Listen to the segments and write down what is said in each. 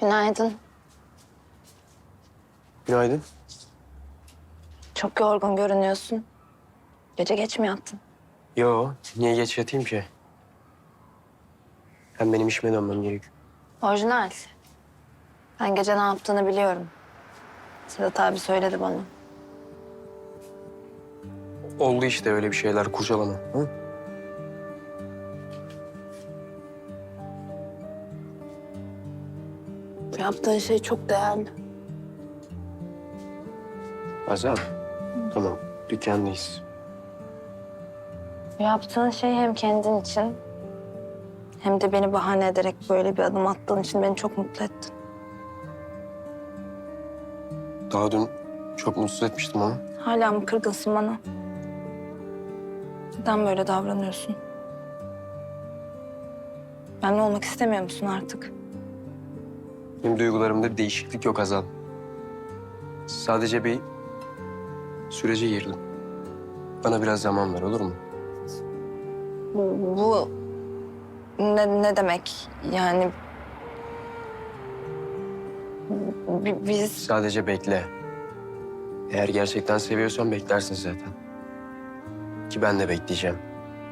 Günaydın. Günaydın. Çok yorgun görünüyorsun. Gece geç mi yattın? Yo, niye geç yatayım ki? Hem benim işime dönmem gerekiyor. Orijinal. Ben gece ne yaptığını biliyorum. Sedat abi söyledi bana. Oldu işte öyle bir şeyler kurcalama. Hı? Bu yaptığın şey çok değerli. Azal. Tamam, dükkandayız. Bu yaptığın şey hem kendin için... ...hem de beni bahane ederek böyle bir adım attığın için beni çok mutlu ettin. Daha dün çok mutsuz etmiştim ama. Hala mı kırgınsın bana? Neden böyle davranıyorsun? Benimle olmak istemiyor musun artık? Benim duygularımda bir değişiklik yok Azal. Sadece bir sürece girdim. Bana biraz zaman ver olur mu? Bu, bu ne, ne demek? Yani bi- biz Sadece bekle. Eğer gerçekten seviyorsan beklersin zaten. Ki ben de bekleyeceğim.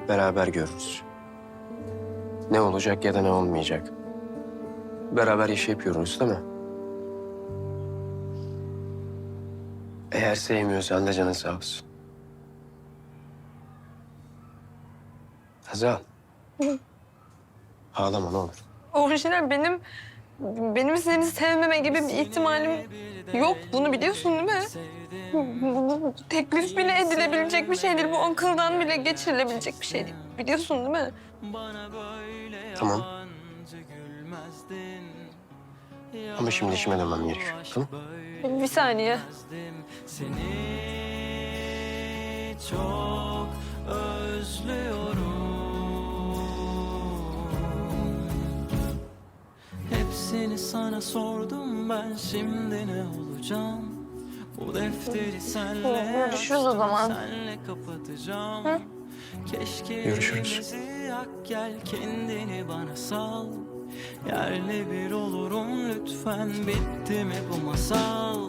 Beraber görürüz. Ne olacak ya da ne olmayacak. Beraber yaşayıp görürüz değil mi? Eğer sevmiyorsan da canın sağ olsun. Hazal. Ağlama ne olur. Orijinal benim benim seni sevmeme gibi bir ihtimalim yok. Bunu biliyorsun değil mi? Bu, teklif bile edilebilecek bir şey değil. Bu akıldan bile geçirilebilecek bir şey değil. Biliyorsun değil mi? Tamam. Ama şimdi işime dönmem gerekiyor. Tamam? Bir saniye. Seni çok özlüyorum Hepsini sana sordum ben şimdi ne olacağım Bu defteri senle Görüşürüz o zaman. Senle kapatacağım Keşke Görüşürüz. elimizi yak gel kendini bana sal Yerle bir olurum lütfen bitti mi bu masal